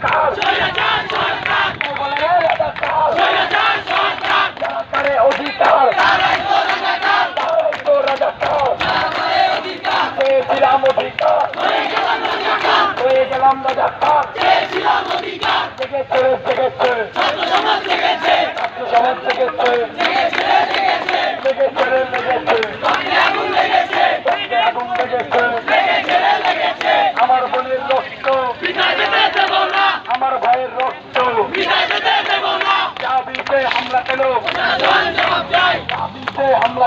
রে রাজাকার কে বলে রে রাজাকার যারা করে অধিকার পেয়েছিলাম অধিকার হয়ে গেলাম রাজাকার জেগেছে রে, জেগেছে ছাত্র সমাজ জেগেছে লেগেছে রে লেগেছে রক্তে আগুন লেগেছে আমার বোনের রক্ত আমার ভাইয়ের রক্ত চাবিতে হামলা কেন চাবিতে হামলা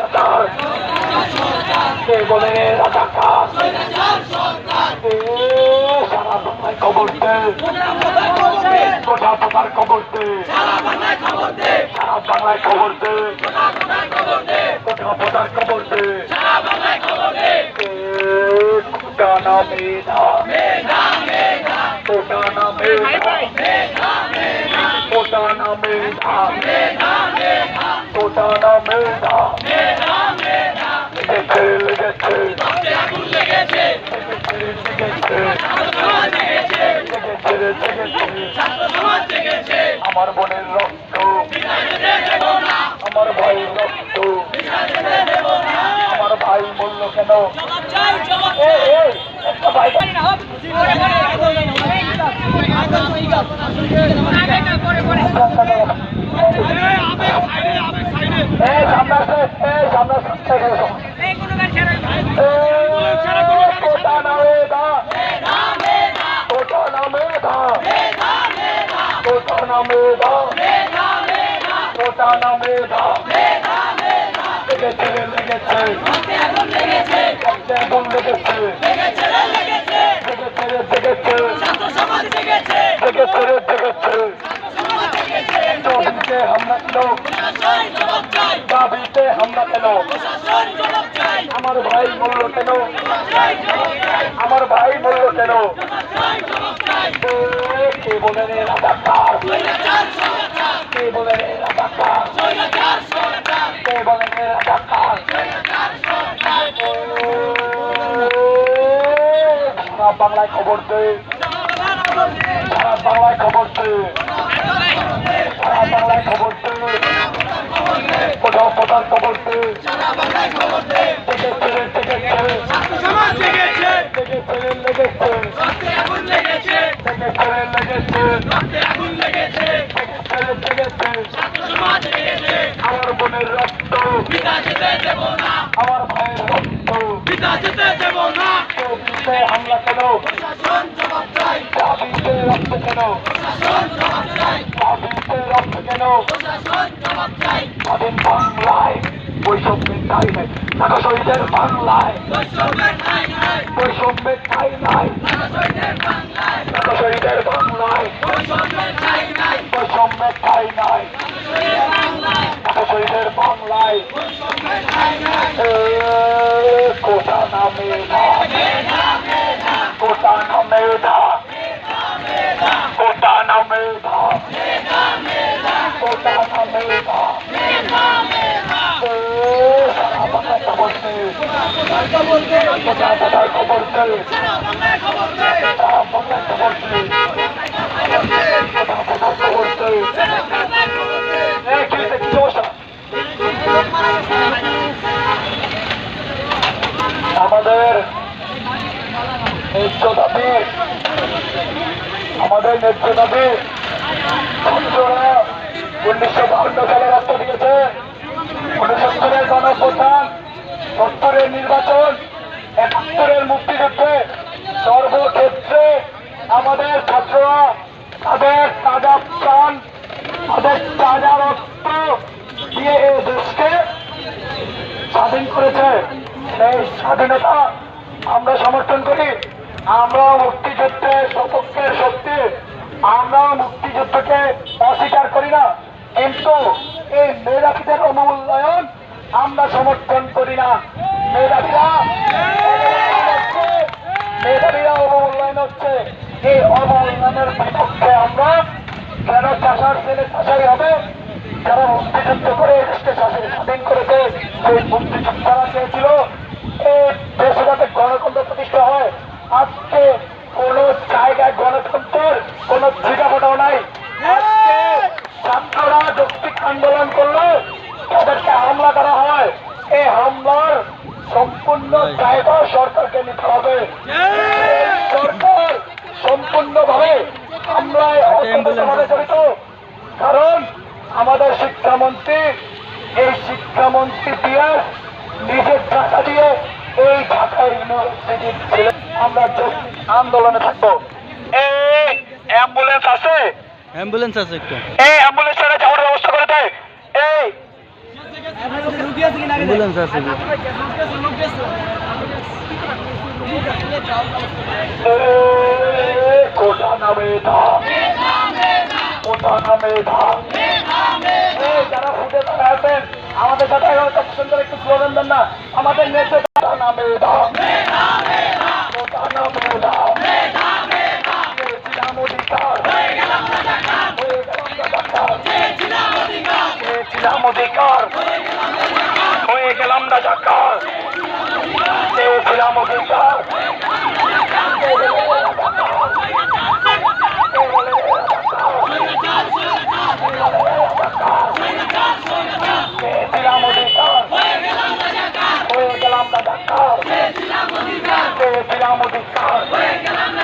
সৈরাচার কে বলে রে রাজাকার এ, সারা বাংলায় খবর দে গোটা তোমার খবর দে সারা বাংলায় খবর দে গোটা পতার খবর দে এ, কোটা না মেধা কোটা না মেধা কোটা না মেধা কোটা না মেধা লেগেছে লেগেছে লেগেছে লেগেছে লেগেছে লেগেছে আমার বোনের রক্ত। আমার ভাইয়ের রক্ত। আমার ভাই বলল কেন? এই, এই, একটা ভাই এই সামনে আসে, এই সামনে আসে, এই এসো। এই, কোটা না মেধা মেধা কোটা না মেধা না মেধা লেগেছে রে, লেগেছে রক্তে আগুন লেগেছে লেগেছে রে, লেগেছে লেগেছে রে, লেগেছে দাবিতে হামলা কেন দাবিতে হামলা কেন আমার ভাই বলল কেন আমার ভাই বলল কেন এ, কে বলে রে রাজাকার কে বলে রে রাজাকার কে বলে রে রাজাকার এ, সারা বাংলায় খবর দে। সারা বাংলায় খবর দে। সারা বাংলায় খবর দে। কোথাও কোথাও খবর দে লেগেছে রে, লেগেছে লেগেছে রে, লেগেছে লেগেছে রে, লেগেছে লেগেছে রে, লেগেছে আমার বোনের রক্ত আমার ভাইয়ের রক্ত চৌবিশে হামলা কেন চাবিতে রক্ত কেন চাবিতে রক্ত কেন স্বাধীন বাংলায় বৈষম্যের ঠাই নাই। টাকা শহীদের বাংলায়। বৈষম্যের ঠাই নাই। টাকা শহীদের বাংলায় বৈষম্যের ঠাই নাই টাকা শহীদের বাংলায় এ, কোটা না মেধা কোটা না মেধা কোটা না মেধা কোটা না মেধা এ, সারা বাংলায় খবর দে কোটা কোথায় খবর দে সারা বাংলায় খবর দে কোটা কোথায় খবর দে এ, কি হয়েছে? কি সমস্যা আমাদের ন্যায্য দাবি, আমাদের ন্যায্য দাবি, উনিশশো বাহান্ন সালে রক্ত দিয়েছে। উনসত্তরের গণপ্রধান সত্তরের নির্বাচন একাত্তরের মুক্তিযুদ্ধে সর্বক্ষেত্রে আমাদের ছাত্ররা, তাদের তাজা প্রাণ তাদের তাজা রক্ত দিয়ে এই দেশকে স্বাধীন করেছে। সেই স্বাধীনতা আমরা সমর্থন করি। আমরা মুক্তিযুদ্ধের সপক্ষের শক্তি। আমরা মুক্তিযুদ্ধকে অস্বীকার করি না। কিন্তু এই মেধাবীদের অবমূল্যায়ন আমরা সমর্থন করি না। মেধাবীরা মেধাবীরা অবমূল্যায়ন হচ্ছে। এই অবমূল্যায়নের বিপক্ষে আমরা কেন চাষার ছেলে চাষাই হবে, যারা মুক্তিযুদ্ধ করে দেশকে স্বাধীন স্বাধীন করেছে, সেই মুক্তিযোদ্ধারা চেয়েছিল এই দেশে যাতে গণতন্ত্র প্রতিষ্ঠা হয়। আজকে কোন জায়গায় গণতন্ত্রের কোন নাই। আজকে ছাত্ররা যৌক্তিক আন্দোলন করলে তাদেরকে হামলা করা হয়। এই হামলার সম্পূর্ণ দায়টা সরকারকে নিতে হবে। সরকার সম্পূর্ণভাবে হামলায় জড়িত। কারণ আমাদের শিক্ষামন্ত্রী এই শিক্ষামন্ত্রী দিয়ে নিজের টাকা দিয়ে এই ঢাকা ইউনিভার্সিটির ছেলে আমরা আন্দোলনে থাকব। এই অ্যাম্বুলেন্স আছে? অ্যাম্বুলেন্স আছে একটা। এই অ্যাম্বুলেন্সের যাওয়ার ব্যবস্থা করে দেয় এই অ্যাম্বুলেন্স আছে কোটা নামে কোটা নামে যারা ফুটে তারা আছেন আমাদের সাথে সুন্দর একটু স্লোগান দেন না আমাদের নেতা কোটা নামে কোটা নামে অধিকার হয়ে অধিকার হয়ে গেলাম রাজাকার চেয়েছিলাম অধিকার চেয়েছিলাম অধিকার চেয়েছিলাম অধিকার